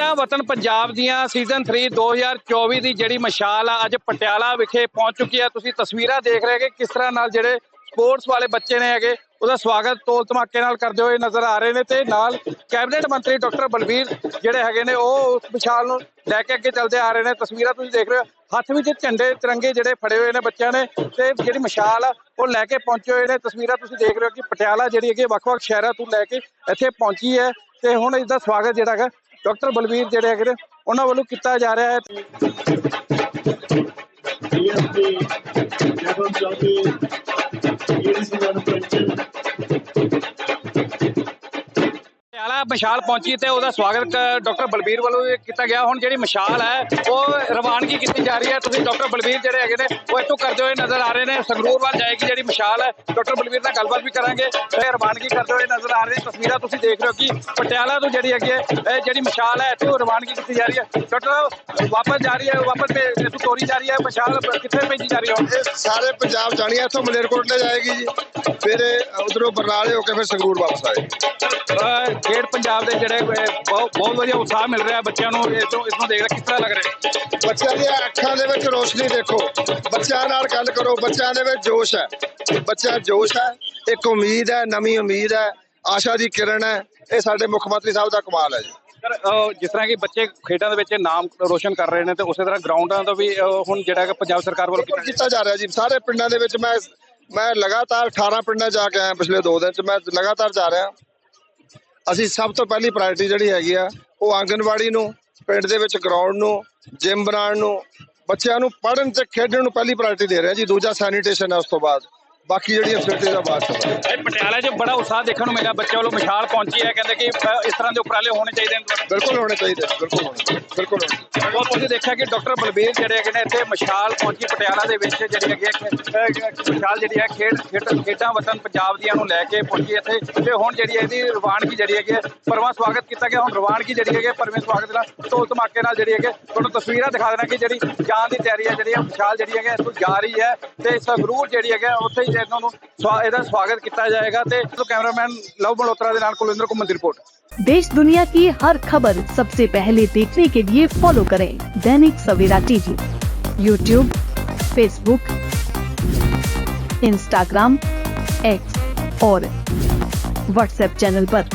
ਵਤਨ ਪੰਜਾਬ ਦੀਆਂ ਸੀਜ਼ਨ 3 2024 ਦੀ ਜਿਹੜੀ ਮਸ਼ਾਲ ਆ, ਅੱਜ ਪਟਿਆਲਾ ਵਿਖੇ ਪਹੁੰਚ ਚੁੱਕੀ ਹੈ ਤੁਸੀਂ ਤਸਵੀਰਾਂ ਦੇਖ ਰਹੇ ਕਿ ਕਿਸ ਤਰ੍ਹਾਂ ਨਾਲ ਜਿਹੜੇ ਸਪੋਰਟਸ ਵਾਲੇ ਬੱਚੇ ਨੇ ਹੈਗੇ, ਉਹਦਾ ਸਵਾਗਤ ਤੋਲ ਧਮਾਕੇ ਨਾਲ ਕਰਦੇ ਹੋਏ ਨਜ਼ਰ ਆ ਰਹੇ ਨੇ ਤੇ ਨਾਲ ਕੈਬਨਿਟ ਮੰਤਰੀ ਡਾਕਟਰ ਬਲਬੀਰ ਜਿਹੜੇ ਹੈਗੇ ਨੇ, ਉਹ ਉਸ ਮਸ਼ਾਲ ਨੂੰ ਲੈ ਕੇ ਅੱਗੇ ਚੱਲਦੇ ਆ ਰਹੇ ਨੇ। ਤਸਵੀਰਾਂ ਤੁਸੀਂ ਦੇਖ ਰਹੇ ਹੋ, ਹੱਥ ਵਿੱਚ ਝੰਡੇ ਤਿਰੰਗੇ ਜਿਹੜੇ ਫੜੇ ਹੋਏ ਨੇ ਬੱਚਿਆਂ ਨੇ ਤੇ ਜਿਹੜੀ ਮਸ਼ਾਲ ਆ, ਉਹ ਲੈ ਕੇ ਪਹੁੰਚੇ ਹੋਏ ਨੇ। ਤਸਵੀਰਾਂ ਤੁਸੀਂ ਦੇਖ ਰਹੇ ਹੋ ਕਿ ਪਟਿਆਲਾ ਜਿਹੜੀ ਹੈਗੀ ਵੱਖ-ਵੱਖ ਸ਼ਹਿਰਾਂ ਤੋਂ ਲੈ ਕੇ ਇੱਥੇ ਪਹੁੰਚੀ ਹੈ ਤੇ ਹੁਣ ਇਸ ਦਾ ਸਵਾਗਤ ਜਿਹੜਾ ਹੈਗਾ ਡਾਕਟਰ ਬਲਬੀਰ ਜਿਹੜੇ ਹੈਗੇ ਨੇ ਉਹਨਾਂ ਵੱਲੋਂ ਕੀਤਾ ਜਾ ਰਿਹਾ ਹੈ। ਮਸ਼ਾਲ ਪਹੁੰਚੀ ਤੇ ਉਹਦਾ ਸਵਾਗਤ ਡਾਕਟਰ ਬਲਬੀਰ ਵੱਲੋਂ ਕੀਤਾ ਗਿਆ। ਹੁਣ ਜਿਹੜੀ ਮਸ਼ਾਲ ਹੈ ਉਹ ਰਵਾਨਗੀ ਕੀਤੀ ਜਾ ਰਹੀ ਹੈ। ਤੁਸੀਂ ਡਾਕਟਰ ਬਲਬੀਰ ਜਿਹੜੇ ਹੈਗੇ ਨੇ ਉਹ ਇੱਥੋਂ ਕਰਦੇ ਹੋਏ ਨਜ਼ਰ ਆ ਰਹੇ ਨੇ। ਸੰਗਰੂਰ ਵੱਲ ਜਾਏਗੀ ਜਿਹੜੀ ਮਸ਼ਾਲ ਹੈ। ਡਾਕਟਰ ਬਲਬੀਰ ਨਾਲ ਗੱਲਬਾਤ ਵੀ ਕਰਾਂਗੇ। ਤੇ ਰਵਾਨਗੀ ਕਰਦੇ ਹੋਏ ਨਜ਼ਰ ਆ ਰਹੇ ਤਸਵੀਰਾਂ ਤੁਸੀਂ ਦੇਖ ਰਹੇ ਹੋ ਕਿ ਪਟਿਆਲਾ ਤੋਂ ਜਿਹੜੀ ਹੈਗੀ ਹੈ ਜਿਹੜੀ ਮਸ਼ਾਲ ਹੈ ਇੱਥੋਂ ਰਵਾਨਗੀ ਕੀਤੀ ਜਾ ਰਹੀ ਹੈ। ਡਾਕਟਰ ਵਾਪਸ ਜਾ ਰਹੀ ਹੈ ਵਾਪਸ ਭੇ- ਇੱਥੋਂ ਤੋਰੀ ਜਾ ਰਹੀ ਹੈ। ਮਸ਼ਾਲ ਕਿੱਥੇ ਭੇਜੀ ਜਾ ਰਹੀ ਹੈ ਸਾਰੇ ਪੰਜਾਬ ਜਾਣੀ ਹੈ ਇੱਥੋਂ ਮਲੇਰਕੋਟਲੇ ਜਾਏਗੀ ਜੀ। ਫਿਰ ਉਧਰੋਂ ਬਰਨਾਲੇ ਹੋ ਕੇ ਫਿਰ ਸੰਗਰੂਰ ਵਾਪਸ ਆਏਗੀ। ਖੇਡ ਪੰਜਾਬ ਦੇ ਜਿਹੜੇ ਬਹੁਤ ਬਹੁਤ ਵਧੀਆ ਉਤਸ਼ਾਹ ਮਿਲ ਰਿਹਾ ਬੱਚਿਆਂ ਨੂੰ ਇਹ ਤੋਂ ਇਸ ਨੂੰ ਦੇਖ ਕੇ ਕਿਸ ਤਰ੍ਹਾਂ ਲੱਗ ਰਿਹਾ? ਬੱਚਿਆਂ ਦੀਆਂ ਅੱਖਾਂ ਦੇ ਵਿੱਚ ਰੋਸ਼ਨੀ ਦੇਖੋ। ਬੱਚਿਆਂ ਨਾਲ ਗੱਲ ਕਰੋ ਬੱਚਿਆਂ ਦੇ ਵਿੱਚ ਜੋਸ਼ ਹੈ। ਬੱਚਾ ਜੋਸ਼ ਹੈ ਇੱਕ ਉਮੀਦ ਹੈ ਨਵੀਂ ਉਮੀਦ ਹੈ ਆਸ਼ਾ ਦੀ ਕਿਰਨ ਹੈ ਇਹ ਸਾਡੇ ਮੁੱਖ ਮੰਤਰੀ ਸਾਹਿਬ ਦਾ ਕਮਾਲ ਹੈ ਜੀ। ਜਿਸ ਤਰ੍ਹਾਂ ਕਿ ਬੱਚੇ ਖੇਡਾਂ ਦੇ ਵਿੱਚ ਨਾਮ ਰੋਸ਼ਨ ਕਰ ਰਹੇ ਨੇ ਤੇ ਉਸੇ ਤਰ੍ਹਾਂ ਗਰਾਊਂਡਾਂ ਦਾ ਵੀ ਹੁਣ ਜਿਹੜਾ ਕਿ ਪੰਜਾਬ ਸਰਕਾਰ ਵੱਲੋਂ ਕੀਤਾ ਕੀਤਾ ਜਾ ਰਿਹਾ ਜੀ। ਸਾਰੇ ਪਿੰਡਾਂ ਦੇ ਵਿੱਚ ਮੈਂ ਮੈਂ ਲਗਾਤਾਰ 18 ਪਿੰਡਾਂ ਜਾ ਕੇ ਆਇਆ ਪਿਛਲੇ 2 ਦਿਨ ਚ ਮੈਂ ਲਗਾਤਾਰ ਜਾ ਰਿਹਾ। ਅਸੀਂ ਸਭ ਤੋਂ ਪਹਿਲੀ ਪ੍ਰਾਇੋਰਟੀ ਜਿਹੜੀ ਹੈਗੀ ਆ, ਉਹ ਆਂਗਨਵਾੜੀ ਨੂੰ, ਪਿੰਡ ਦੇ ਵਿੱਚ ਗਰਾਊਂਡ ਨੂੰ ਜਿਮ ਬਣਾਉਣ ਨੂੰ, ਬੱਚਿਆਂ ਨੂੰ ਪੜ੍ਹਨ ਤੇ ਖੇਡਣ ਨੂੰ ਪਹਿਲੀ ਪ੍ਰਾਇੋਰਟੀ ਦੇ ਰਿਹਾ ਜੀ, ਦੂਜਾ ਸੈਨੀਟੇਸ਼ਨ ਹੈ ਉਸ ਤੋਂ ਬਾਅਦ। ਬਾਕੀ ਜਿਹੜੀਆਂ ਫੈਸਿਲਿਟੀਆਂ ਦਾ ਚ ਇਹ ਪਟਿਆਲਾ 'ਚ ਬੜਾ ਉਤਸ਼ਾਹ ਦੇਖਣ ਨੂੰ ਮਿਲਿਆ ਬੱਚਿਆਂ ਵੱਲੋਂ ਮਸ਼ਾਲ ਪਹੁੰਚੀ ਹੈ ਕਹਿੰਦੇ ਕਿ ਇਸ ਤਰ੍ਹਾਂ ਦੇ ਉਪਰਾਲੇ ਹੋਣੇ ਚਾਹੀਦੇ ਨੇ। ਬਿਲਕੁਲ ਹੋਣੇ ਚਾਹੀਦੇ ਬਿਲਕੁਲ ਹੋਣੇ ਬਿਲਕੁਲ ਹੋਣੇ ਤੁਸੀਂ ਦੇਖਿਆ ਕਿ ਡਾਕਟਰ ਬਲਬੀਰ ਜਿਹੜੇ ਹੈਗੇ ਨੇ ਇੱਥੇ ਮਸ਼ਾਲ ਪਹੁੰਚੀ ਪਟਿਆਲਾ ਦੇ ਵਿੱਚ ਜਿਹੜੀ ਹੈਗੀ ਹੈ ਮਸ਼ਾਲ ਜਿਹੜੀ ਹੈ ਖੇਡ ਖੇਡ- ਖੇਡਾਂ ਵਤਨ ਪੰਜਾਬ ਦੀਆਂ ਨੂੰ ਲੈ ਕੇ ਪਹੁੰਚੀ ਇੱਥੇ। ਤੇ ਹੁਣ ਜਿਹੜੀ ਹੈ ਇਹਦੀ ਰਵਾਨਗੀ ਜਿਹੜੀ ਹੈਗੀ ਹੈ ਪਰਮਾ ਸਵਾਗਤ ਕੀਤਾ ਗਿਆ। ਹੁਣ ਰਵਾਨਗੀ ਜਿਹੜੀ ਹੈਗੀ ਹੈ ਪਰਮੇ ਸਵਾਗਤ ਨਾਲ ਢੋਲ ਧਮਾਕੇ ਨਾਲ ਜਿਹੜੀ ਹੈਗੀ ਹੈ ਤੁਹਾਨੂੰ ਤਸਵੀਰਾਂ ਦਿਖਾ ਦੇਣਾ ਕਿ ਜਿਹੜੀ ਜਾਣ ਦੀ ਤਿਆਰੀ ਹੈ ਜਿਹੜੀ ਹੈ ਮਸ਼ਾਲ ਜਿਹੜੀ ਹੈਗੀ ਹੈ ਇੱਥੋਂ ਜਾ ਰਹੀ ਹੈ। ਤੇ ਸੰਗਰੂਰ ਜਿਹੜੀ ਹੈਗੀ ਹੈ ਉੱਥੇ ਤੇ ਇਹਨਾਂ ਨੂੰ ਇਹਦਾ ਸਵਾਗਤ ਕੀਤਾ ਜਾਏਗਾ ਤੇ ਕੈਮਰਾਮੈਨ ਲਵ ਮਲਹੋਤਰਾ ਦੇ ਨਾਲ ਕੁਲਿੰਦਰ ਘੁੰਮਣ ਦੀ ਰਿਪੋਰਟ देश दुनिया की हर खबर सबसे पहले देखने के लिए फॉलो करें Dainik Savera TV YouTube Facebook Instagram X और व्हाट्सएप चैनल पर।